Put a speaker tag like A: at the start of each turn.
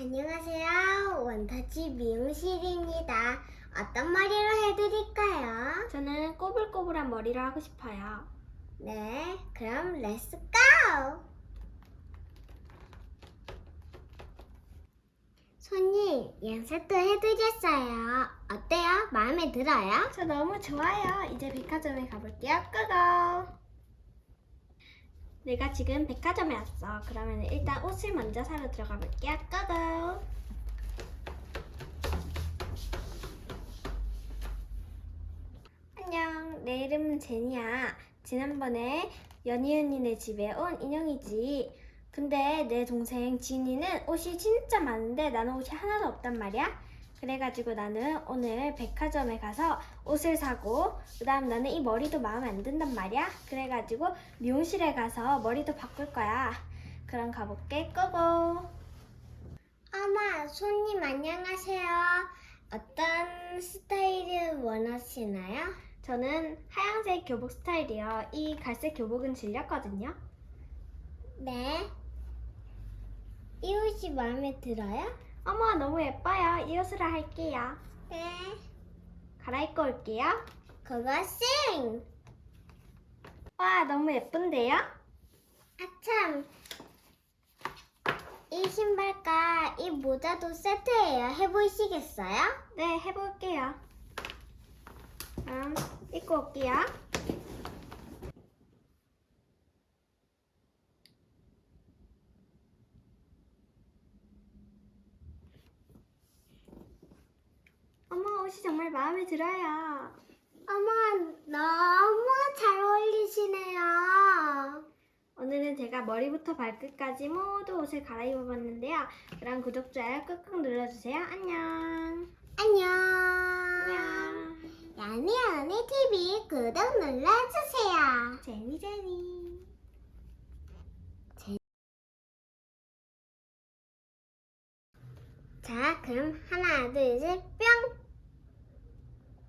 A: 안녕하세요. 원터치 미용실입니다. 어떤 머리로 해드릴까요?
B: 저는 꼬불꼬불한 머리를 하고 싶어요.
A: 네, 그럼 렛츠 고! 손님, 양색도 해드렸어요. 어때요? 마음에 들어요?
B: 저 너무 좋아요. 이제 백화점에 가볼게요. 고고! 내가 지금 백화점에 왔어. 그러면 일단 옷을 먼저 사러 들어가 볼게요. 고고! 안녕. 내 이름은 제니야. 지난번에 연희 언니네 집에 온 인형이지. 근데 내 동생 진이는 옷이 진짜 많은데 나는 옷이 하나도 없단 말이야. 그래가지고 나는 오늘 백화점에 가서 옷을 사고 그 다음 나는 이 머리도 마음에 안 든단 말이야. 그래가지고 미용실에 가서 머리도 바꿀 거야. 그럼 가볼게. 고고.
A: 어머, 손님 안녕하세요. 어떤 스타일을 원하시나요?
B: 저는 하얀색 교복 스타일이요. 이 갈색 교복은 질렸거든요.
A: 네. 이 옷이 마음에 들어요?
B: 어머 너무 예뻐요. 이 옷으로 할게요.
A: 네.
B: 갈아입고 올게요.
A: 쌩!
B: 와 너무 예쁜데요?
A: 아참. 이 신발과 이 모자도 세트예요. 해보시겠어요?
B: 네 해볼게요. 그럼 입고 올게요. 옷이 정말 마음에 들어요.
A: 어머, 너무 잘 어울리시네요.
B: 오늘은 제가 머리부터 발끝까지 모두 옷을 갈아입어봤는데요. 그럼 구독, 좋아요 꾹꾹 눌러주세요. 안녕.
A: 안녕.
B: 안녕.
A: 야니 언니 TV 구독 눌러주세요.
B: 제니 제니.
A: 자, 그럼 하나, 둘, 셋, 뿅!